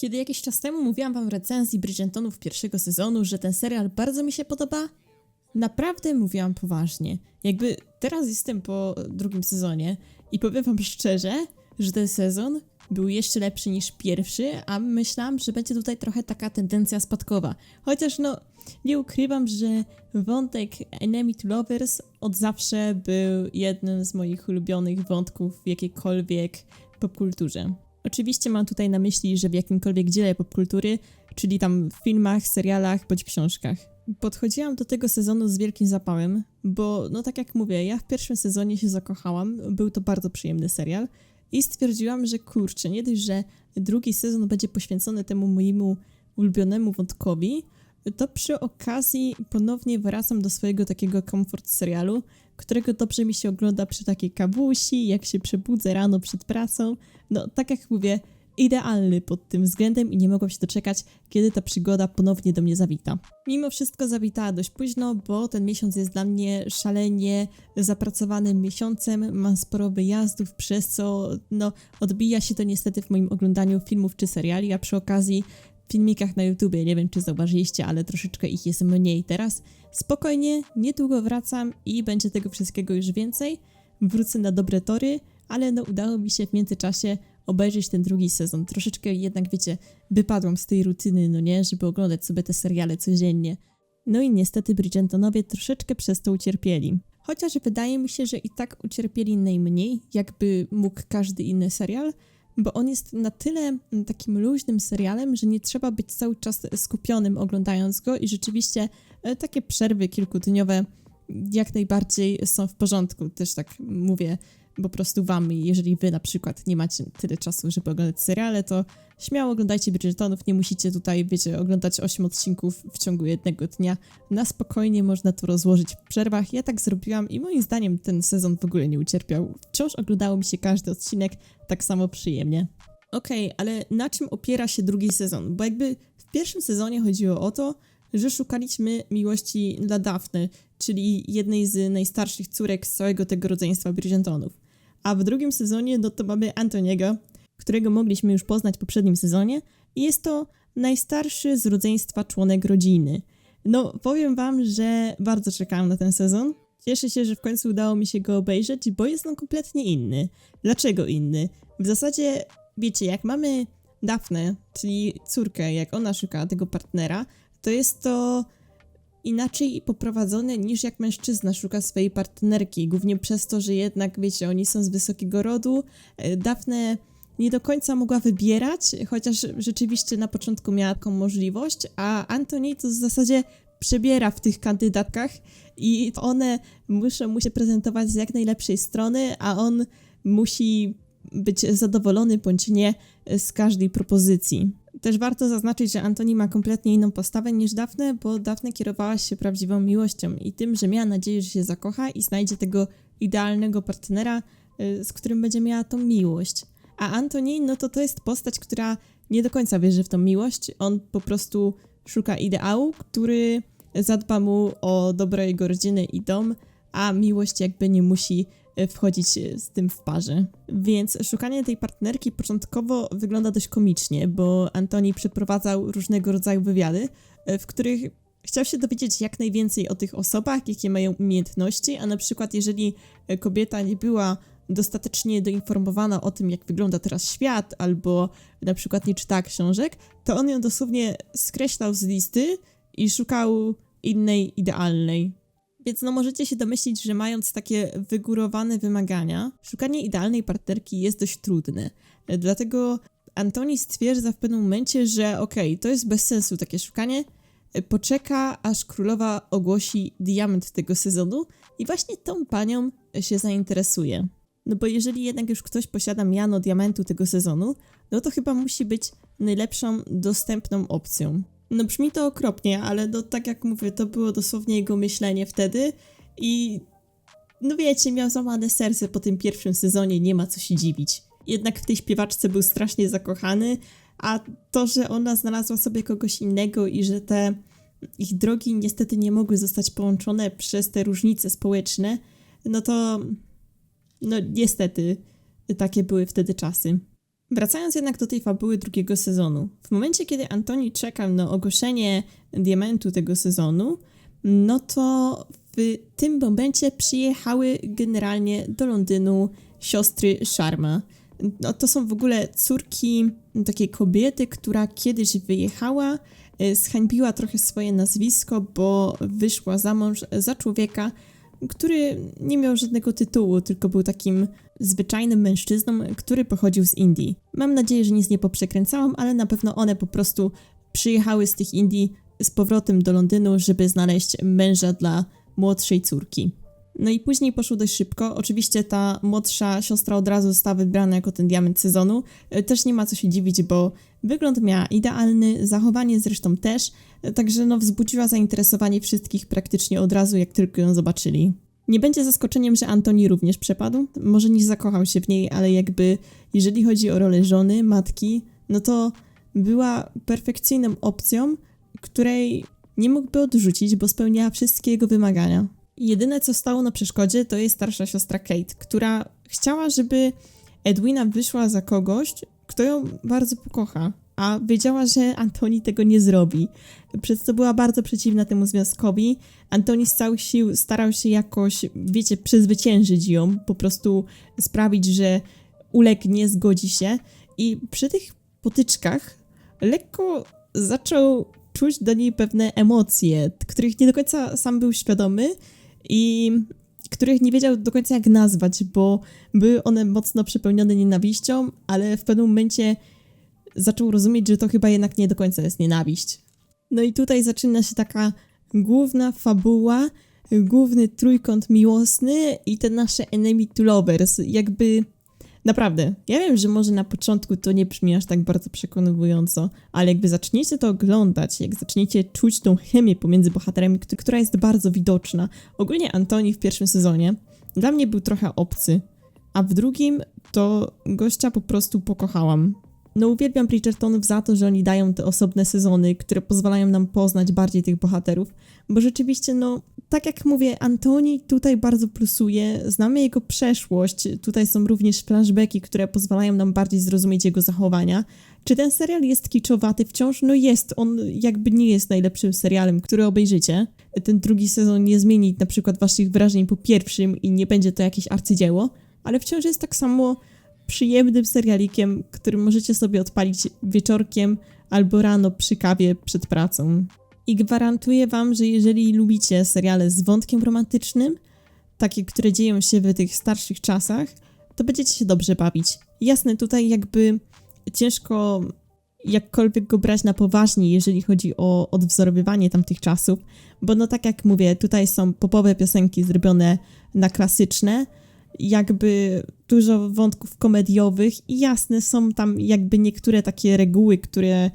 Kiedy jakiś czas temu mówiłam wam w recenzji Bridgertonów pierwszego sezonu, że ten serial bardzo mi się podoba, naprawdę mówiłam poważnie. Jakby teraz jestem po drugim sezonie i powiem wam szczerze, że ten sezon był jeszcze lepszy niż pierwszy, a myślałam, że będzie tutaj trochę taka tendencja spadkowa. Chociaż no, nie ukrywam, że wątek Enemy to Lovers od zawsze był jednym z moich ulubionych wątków w jakiejkolwiek popkulturze. Oczywiście mam tutaj na myśli, że w jakimkolwiek dziele popkultury, czyli tam w filmach, serialach bądź książkach. Podchodziłam do tego sezonu z wielkim zapałem, bo no tak jak mówię, ja w pierwszym sezonie się zakochałam, był to bardzo przyjemny serial i stwierdziłam, że kurczę, nie dość, że drugi sezon będzie poświęcony temu mojemu ulubionemu wątkowi, to przy okazji ponownie wracam do swojego takiego komfort serialu, którego dobrze mi się ogląda przy takiej kawusi, jak się przebudzę rano przed pracą. No, tak jak mówię, idealny pod tym względem i nie mogłam się doczekać, kiedy ta przygoda ponownie do mnie zawita. Mimo wszystko zawitała dość późno, bo ten miesiąc jest dla mnie szalenie zapracowanym miesiącem, mam sporo wyjazdów, przez co no, odbija się to niestety w moim oglądaniu filmów czy seriali, a przy okazji filmikach na YouTubie, nie wiem czy zauważyliście, ale troszeczkę ich jest mniej teraz. Spokojnie, niedługo wracam i będzie tego wszystkiego już więcej. Wrócę na dobre tory, ale no udało mi się w międzyczasie obejrzeć ten drugi sezon. Troszeczkę jednak, wiecie, wypadłam z tej rutyny, no nie, żeby oglądać sobie te seriale codziennie. No i niestety Bridgertonowie troszeczkę przez to ucierpieli. Chociaż wydaje mi się, że i tak ucierpieli najmniej, jakby mógł każdy inny serial, bo on jest na tyle mm, takim luźnym serialem, że nie trzeba być cały czas skupionym oglądając go i rzeczywiście e, takie przerwy kilkudniowe jak najbardziej są w porządku. Też tak mówię po prostu wam, jeżeli wy na przykład nie macie tyle czasu, żeby oglądać seriale, to śmiało oglądajcie Bridgertonów, nie musicie tutaj, wiecie, oglądać 8 odcinków w ciągu jednego dnia. Na spokojnie można to rozłożyć w przerwach. Ja tak zrobiłam i moim zdaniem ten sezon w ogóle nie ucierpiał. Wciąż oglądało mi się każdy odcinek tak samo przyjemnie. Okej, okay, ale na czym opiera się drugi sezon? Bo jakby w pierwszym sezonie chodziło o to, że szukaliśmy miłości dla Daphne, czyli jednej z najstarszych córek z całego tego rodzeństwa Bridgertonów. A w drugim sezonie no to mamy Antoniego, którego mogliśmy już poznać w poprzednim sezonie i jest to najstarszy z rodzeństwa członek rodziny. No, powiem wam, że bardzo czekałam na ten sezon. Cieszę się, że w końcu udało mi się go obejrzeć, bo jest on kompletnie inny. Dlaczego inny? W zasadzie, wiecie, jak mamy Dafne, czyli córkę, jak ona szuka tego partnera, to jest to inaczej poprowadzone niż jak mężczyzna szuka swojej partnerki, głównie przez to, że jednak, wiecie, oni są z wysokiego rodu. E, Dafne nie do końca mogła wybierać, chociaż rzeczywiście na początku miała taką możliwość, a Antoni to w zasadzie przebiera w tych kandydatkach i one muszą mu się prezentować z jak najlepszej strony, a on musi być zadowolony bądź nie z każdej propozycji. Też warto zaznaczyć, że Antoni ma kompletnie inną postawę niż Dafne, bo Dafne kierowała się prawdziwą miłością i tym, że miała nadzieję, że się zakocha i znajdzie tego idealnego partnera, y, z którym będzie miała tą miłość. A Antoni, no to to jest postać, która nie do końca wierzy w tą miłość. On po prostu szuka ideału, który zadba mu o dobro jego rodziny i dom, a miłość jakby nie musi wchodzić e, z tym w parze. Więc szukanie tej partnerki początkowo wygląda dość komicznie, bo Antoni przeprowadzał różnego rodzaju wywiady, e, w których chciał się dowiedzieć jak najwięcej o tych osobach, jakie mają umiejętności, a na przykład jeżeli kobieta nie była dostatecznie doinformowana o tym, jak wygląda teraz świat, albo na przykład nie czytała książek, to on ją dosłownie skreślał z listy i szukał innej, idealnej. Więc no możecie się domyślić, że mając takie wygórowane wymagania, szukanie idealnej partnerki jest dość trudne. Dlatego Antoni stwierdza w pewnym momencie, że okej, okay, to jest bez sensu takie szukanie, poczeka aż królowa ogłosi diament tego sezonu i właśnie tą panią się zainteresuje. No bo jeżeli jednak już ktoś posiada miano diamentu tego sezonu, no to chyba musi być najlepszą dostępną opcją. No brzmi to okropnie, ale no tak jak mówię, to było dosłownie jego myślenie wtedy i no wiecie, miał złamane serce po tym pierwszym sezonie, nie ma co się dziwić. Jednak w tej śpiewaczce był strasznie zakochany, a to, że ona znalazła sobie kogoś innego i że te ich drogi niestety nie mogły zostać połączone przez te różnice społeczne, no to no niestety takie były wtedy czasy. Wracając jednak do tej fabuły drugiego sezonu. W momencie, kiedy Antoni czekał na ogłoszenie diamentu tego sezonu, no to w tym momencie przyjechały generalnie do Londynu siostry Sharma. No, to są w ogóle córki takiej kobiety, która kiedyś wyjechała, y, zhańbiła trochę swoje nazwisko, bo wyszła za mąż za człowieka, który nie miał żadnego tytułu, tylko był takim zwyczajnym mężczyzną, który pochodził z Indii. Mam nadzieję, że nic nie poprzekręcałam, ale na pewno one po prostu przyjechały z tych Indii z powrotem do Londynu, żeby znaleźć męża dla młodszej córki. No i później poszło dość szybko. Oczywiście ta młodsza siostra od razu została wybrana jako ten diament sezonu. E, Też nie ma co się dziwić, bo wygląd miała idealny, zachowanie zresztą też, także no wzbudziła zainteresowanie wszystkich praktycznie od razu, jak tylko ją zobaczyli. Nie będzie zaskoczeniem, że Antoni również przepadł. Może nie zakochał się w niej, ale jakby jeżeli chodzi o rolę żony, matki, no to była perfekcyjną opcją, której nie mógłby odrzucić, bo spełniała wszystkie jego wymagania. Jedyne, co stało na przeszkodzie, to jest starsza siostra Kate, która chciała, żeby Edwina wyszła za kogoś, kto ją bardzo pokocha, a wiedziała, że Antoni tego nie zrobi. Przez co była bardzo przeciwna temu związkowi. Antoni z całych sił starał się jakoś, wiecie, przezwyciężyć ją, po prostu sprawić, że ulegnie, zgodzi się. I przy tych potyczkach lekko zaczął czuć do niej pewne emocje, których nie do końca sam był świadomy i których nie wiedział do końca jak nazwać, bo były one mocno przepełnione nienawiścią, ale w pewnym momencie zaczął rozumieć, że to chyba jednak nie do końca jest nienawiść. No i tutaj zaczyna się taka główna fabuła, główny trójkąt miłosny i te nasze enemy to lovers. Jakby naprawdę, ja wiem, że może na początku to nie brzmi aż tak bardzo przekonująco, ale jakby zaczniecie to oglądać, jak zaczniecie czuć tą chemię pomiędzy bohaterami, któ- która jest bardzo widoczna. Ogólnie Antoni w pierwszym sezonie dla mnie był trochę obcy, a w drugim to gościa po prostu pokochałam. No uwielbiam Bridgertonów za to, że oni dają te osobne sezony, które pozwalają nam poznać bardziej tych bohaterów, bo rzeczywiście, no, tak jak mówię, Antoni tutaj bardzo plusuje, znamy jego przeszłość, tutaj są również flashbacki, które pozwalają nam bardziej zrozumieć jego zachowania. Czy ten serial jest kiczowaty wciąż? No jest, on jakby nie jest najlepszym serialem, który obejrzycie. Ten drugi sezon nie zmieni na przykład waszych wrażeń po pierwszym i nie będzie to jakieś arcydzieło, ale wciąż jest tak samo przyjemnym serialikiem, który możecie sobie odpalić wieczorkiem albo rano przy kawie przed pracą. I gwarantuję wam, że jeżeli lubicie seriale z wątkiem romantycznym, takie, które dzieją się w tych starszych czasach, to będziecie się dobrze bawić. Jasne, tutaj jakby ciężko jakkolwiek go brać na poważnie, jeżeli chodzi o odwzorowywanie tamtych czasów, bo no tak jak mówię, tutaj są popowe piosenki zrobione na klasyczne, jakby dużo wątków komediowych i jasne są tam jakby niektóre takie reguły, które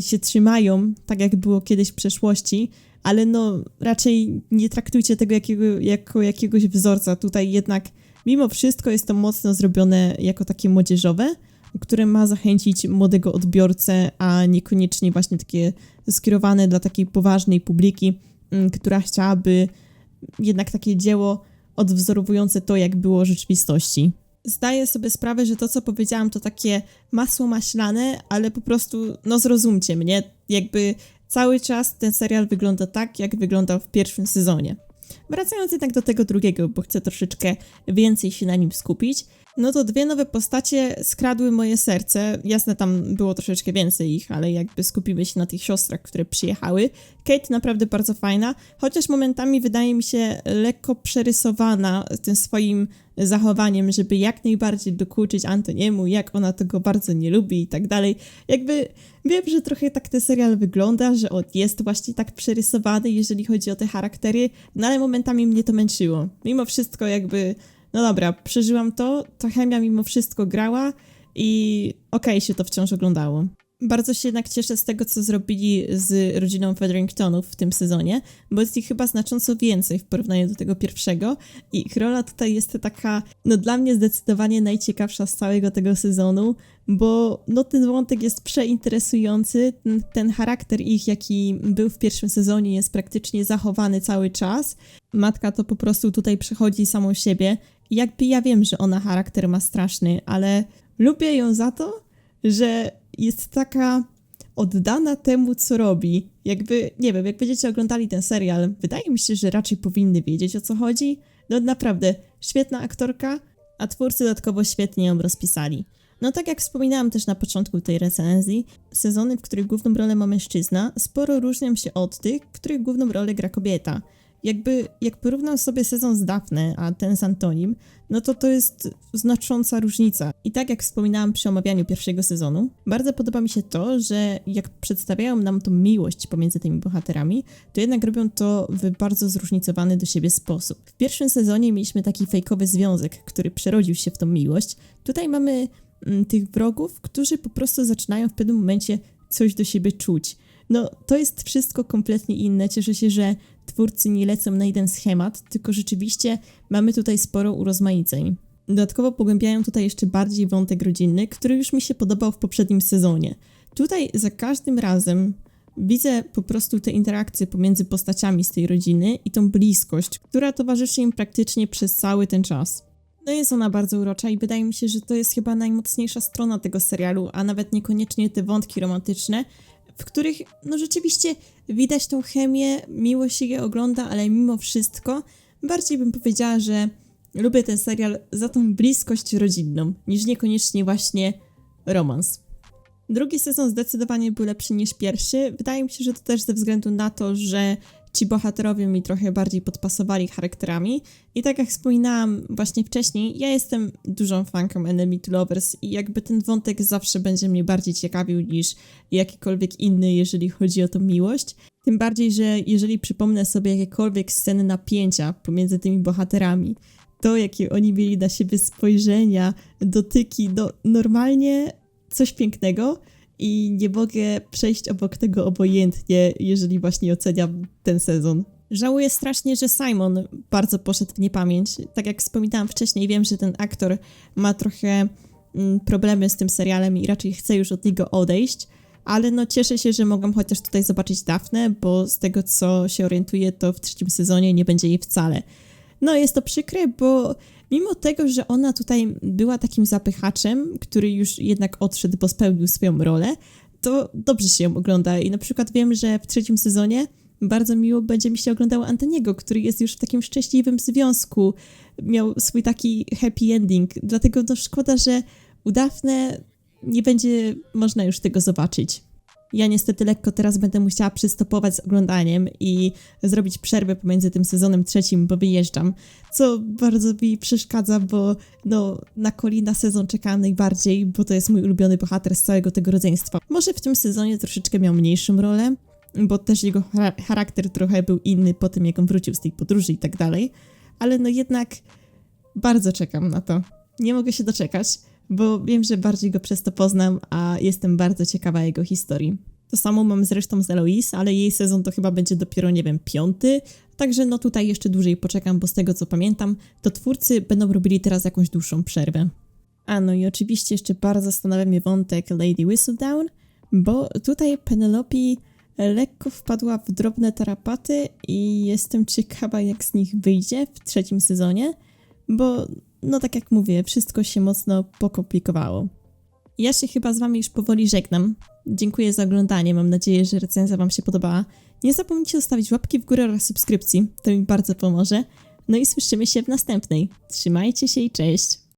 się trzymają, tak jak było kiedyś w przeszłości, ale no raczej nie traktujcie tego jakiego, jako jakiegoś wzorca. Tutaj jednak mimo wszystko jest to mocno zrobione jako takie młodzieżowe, które ma zachęcić młodego odbiorcę, a niekoniecznie właśnie takie skierowane dla takiej poważnej publiki, mm, która chciałaby jednak takie dzieło odwzorowujące to, jak było rzeczywistości. Zdaję sobie sprawę, że to, co powiedziałam, to takie masło maślane, ale po prostu, no zrozumcie mnie, jakby cały czas ten serial wygląda tak, jak wyglądał w pierwszym sezonie. Wracając jednak do tego drugiego, bo chcę troszeczkę więcej się na nim skupić, no to dwie nowe postacie skradły moje serce. Jasne, tam było troszeczkę więcej ich, ale jakby skupimy się na tych siostrach, które przyjechały. Kate naprawdę bardzo fajna, chociaż momentami wydaje mi się lekko przerysowana tym swoim zachowaniem, żeby jak najbardziej dokuczyć Antoniemu, jak ona tego bardzo nie lubi i tak dalej. Jakby wiem, że trochę tak ten serial wygląda, że on jest właśnie tak przerysowany, jeżeli chodzi o te charaktery, no ale momentami mnie to męczyło. Mimo wszystko jakby no dobra, przeżyłam to, ta chemia mimo wszystko grała i okej się to wciąż oglądało. Bardzo się jednak cieszę z tego, co zrobili z rodziną Featheringtonów w tym sezonie, bo jest ich chyba znacząco więcej w porównaniu do tego pierwszego i ich rola tutaj jest taka, no dla mnie zdecydowanie najciekawsza z całego tego sezonu, bo no ten wątek jest przeinteresujący, ten, ten charakter ich, jaki był w pierwszym sezonie jest praktycznie zachowany cały czas. Matka to po prostu tutaj przechodzi samą siebie jakby ja wiem, że ona charakter ma straszny, ale lubię ją za to, że jest taka oddana temu, co robi. Jakby, nie wiem, jak będziecie oglądali ten serial, wydaje mi się, że raczej powinny wiedzieć o co chodzi. No naprawdę, świetna aktorka, a twórcy dodatkowo świetnie ją rozpisali. No tak jak wspominałam też na początku tej recenzji, sezony, w których główną rolę ma mężczyzna, sporo różnią się od tych, w których główną rolę gra kobieta. Jakby, jak porównam sobie sezon z Daphne, a ten z Antonim, no to to jest znacząca różnica. I tak jak wspominałam przy omawianiu pierwszego sezonu, bardzo podoba mi się to, że jak przedstawiają nam tą miłość pomiędzy tymi bohaterami, to jednak robią to w bardzo zróżnicowany do siebie sposób. W pierwszym sezonie mieliśmy taki fejkowy związek, który przerodził się w tą miłość. Tutaj mamy mm, tych wrogów, którzy po prostu zaczynają w pewnym momencie coś do siebie czuć. No, to jest wszystko kompletnie inne. Cieszę się, że twórcy nie lecą na jeden schemat, tylko rzeczywiście mamy tutaj sporo urozmaiceń. Dodatkowo pogłębiają tutaj jeszcze bardziej wątek rodzinny, który już mi się podobał w poprzednim sezonie. Tutaj za każdym razem widzę po prostu te interakcje pomiędzy postaciami z tej rodziny i tą bliskość, która towarzyszy im praktycznie przez cały ten czas. No jest ona bardzo urocza i wydaje mi się, że to jest chyba najmocniejsza strona tego serialu, a nawet niekoniecznie te wątki romantyczne, w których no rzeczywiście widać tą chemię, miło się je ogląda, ale mimo wszystko bardziej bym powiedziała, że lubię ten serial za tą bliskość rodzinną, niż niekoniecznie właśnie romans. Drugi sezon zdecydowanie był lepszy niż pierwszy. Wydaje mi się, że to też ze względu na to, że ci bohaterowie mi trochę bardziej podpasowali charakterami. I tak jak wspominałam właśnie wcześniej, ja jestem dużą fanką Enemy to Lovers i jakby ten wątek zawsze będzie mnie bardziej ciekawił niż jakikolwiek inny, jeżeli chodzi o tą miłość. Tym bardziej, że jeżeli przypomnę sobie jakiekolwiek sceny napięcia pomiędzy tymi bohaterami, to jakie oni mieli na siebie spojrzenia, dotyki, no normalnie coś pięknego i nie mogę przejść obok tego obojętnie, jeżeli właśnie oceniam ten sezon. Żałuję strasznie, że Simon bardzo poszedł w niepamięć. Tak jak wspominałam wcześniej, wiem, że ten aktor ma trochę mm, problemy z tym serialem i raczej chce już od niego odejść, ale no cieszę się, że mogłam chociaż tutaj zobaczyć Dafne, bo z tego co się orientuję, to w trzecim sezonie nie będzie jej wcale. No jest to przykre, bo mimo tego, że ona tutaj była takim zapychaczem, który już jednak odszedł, bo spełnił swoją rolę, to dobrze się ją ogląda. I na przykład wiem, że w trzecim sezonie bardzo miło będzie mi się oglądało Antoniego, który jest już w takim szczęśliwym związku, miał swój taki happy ending. Dlatego to szkoda, że u Daphne nie będzie można już tego zobaczyć. Ja niestety lekko teraz będę musiała przystopować z oglądaniem i zrobić przerwę pomiędzy tym sezonem trzecim, bo wyjeżdżam, co bardzo mi przeszkadza, bo no, na Colina sezon czekałam najbardziej, bo to jest mój ulubiony bohater z całego tego rodzeństwa. Może w tym sezonie troszeczkę miał mniejszą rolę, bo też jego charakter trochę był inny po tym, jak on wrócił z tej podróży i tak dalej, ale no jednak bardzo czekam na to. Nie mogę się doczekać bo wiem, że bardziej go przez to poznam, a jestem bardzo ciekawa jego historii. To samo mam zresztą z Eloise, ale jej sezon to chyba będzie dopiero, nie wiem, piąty, także no tutaj jeszcze dłużej poczekam, bo z tego co pamiętam, to twórcy będą robili teraz jakąś dłuższą przerwę. A no i oczywiście jeszcze bardzo zastanawia mnie wątek Lady Whistledown, bo tutaj Penelope lekko wpadła w drobne tarapaty i jestem ciekawa, jak z nich wyjdzie w trzecim sezonie, bo no tak jak mówię, wszystko się mocno pokomplikowało. Ja się chyba z wami już powoli żegnam. Dziękuję za oglądanie, mam nadzieję, że recenzja wam się podobała. Nie zapomnijcie zostawić łapki w górę oraz subskrypcji, to mi bardzo pomoże. No i słyszymy się w następnej. Trzymajcie się i cześć!